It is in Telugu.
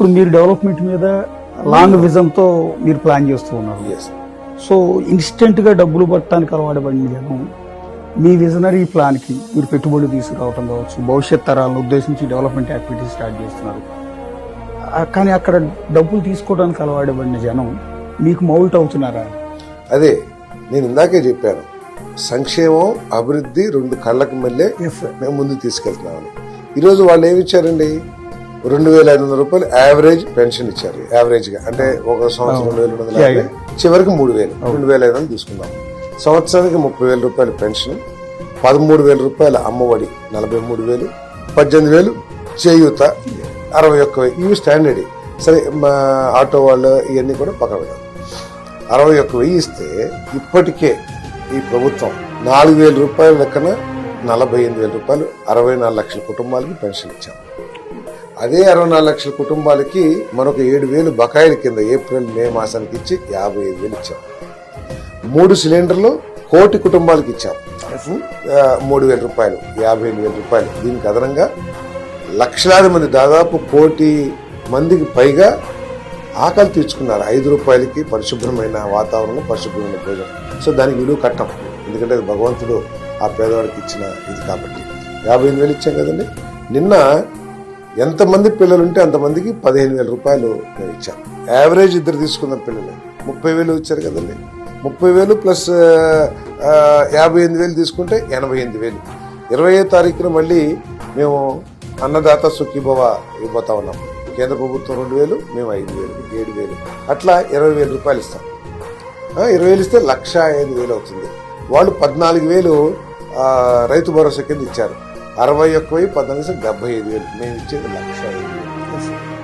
ఇప్పుడు మీరు డెవలప్మెంట్ మీద లాంగ్ విజన్తో మీరు ప్లాన్ చేస్తూ ఉన్నారు. సో ఇన్స్టెంట్గా డబ్బులు పట్టడానికి అలవాటుపడిన జనం మీ విజనరీ ప్లాన్కి మీరు పెట్టుబడి తీసుకురావటం కావచ్చు భవిష్యత్ తరాలను ఉద్దేశించి డెవలప్మెంట్ యాక్టివిటీస్ స్టార్ట్ చేస్తున్నారు. కానీ అక్కడ డబ్బులు తీసుకోవడానికి అలవాటుపడిన జనం మీకు మౌల్ట్ అవుతున్నారా? అదే నేను ఇందాకే చెప్పాను. సంక్షేమం అభివృద్ధి రెండు కళ్ళకి మళ్ళీ మేము ముందుకు తీసుకెళ్తున్నామని. ఈరోజు వాళ్ళు ఏమి ఇచ్చారండి? రెండు వేల ఐదు వందల రూపాయలు యావరేజ్ పెన్షన్ ఇచ్చారు. యావరేజ్గా. అంటే ఒక సంవత్సరం రెండు వేల రెండు వందల యాభై. చివరికి మూడు వేలు. రెండు వేల ఐదు వందలు తీసుకుందాం. సంవత్సరానికి ముప్పై వేల రూపాయల పెన్షన్ పదమూడు వేల రూపాయల అమ్మఒడి నలభై మూడు వేలు. పద్దెనిమిది వేలు చేయూత అరవై ఒక్క వెయ్యి ఇవి స్టాండర్డ్ సరే మా ఆటో వాళ్ళు ఇవన్నీ కూడా పక్కన పెడదాం. అరవై ఒక్క వెయ్యి ఇస్తే ఇప్పటికే ఈ ప్రభుత్వం నాలుగు వేల రూపాయల లెక్కన నలభై ఎనిమిది వేల రూపాయలు అరవై నాలుగు లక్షల కుటుంబాలకి పెన్షన్ ఇచ్చాం. అదే అరవై నాలుగు లక్షల కుటుంబాలకి మరొక ఏడు వేలు బకాయిల కింద ఏప్రిల్ మే మాసానికి ఇచ్చి యాభై ఐదు వేలు ఇచ్చాం. మూడు సిలిండర్లు కోటి కుటుంబాలకు ఇచ్చాం. మూడు వేల రూపాయలు యాభై ఎనిమిది వేల రూపాయలు. దీనికి అదనంగా లక్షలాది మంది దాదాపు కోటి మందికి పైగా ఆకలి తీర్చుకున్నారు. ఐదు రూపాయలకి పరిశుభ్రమైన వాతావరణం పరిశుభ్రమైన భోజనం. సో దానికి విలువ కట్టం. ఎందుకంటే భగవంతుడు ఆ పేదవాడికి ఇచ్చిన ఇది కాబట్టి. యాభై ఎనిమిది వేలు ఇచ్చాం కదండి. నిన్న ఎంతమంది పిల్లలు ఉంటే అంతమందికి పదిహేను వేల రూపాయలు మేము ఇచ్చాం యావరేజ్ ఇద్దరు తీసుకున్న పిల్లలు. ముప్పై వేలు ఇచ్చారు కదండి. ముప్పై వేలు ప్లస్ యాభై ఎనిమిది వేలు తీసుకుంటే ఎనభై ఎనిమిది వేలు. ఇరవై తారీఖున మళ్ళీ మేము అన్నదాత సుఖీభవ ఇవ్వబోతా ఉన్నాం. కేంద్ర ప్రభుత్వం రెండు వేలు మేము ఐదు వేలు ఏడు వేలు. అట్లా ఇరవై వేల రూపాయలు ఇస్తాం. ఇరవై వేలు ఇస్తే లక్ష ఐదు వేలు అవుతుంది. వాళ్ళు పద్నాలుగు వేలు రైతు భరోసా కింద ఇచ్చారు. అరవై ఒక్క వెయ్యి పద్నాలుగు డెబ్బై ఐదు వేలు. మేము ఇచ్చేది లక్ష ఐదు వేలు.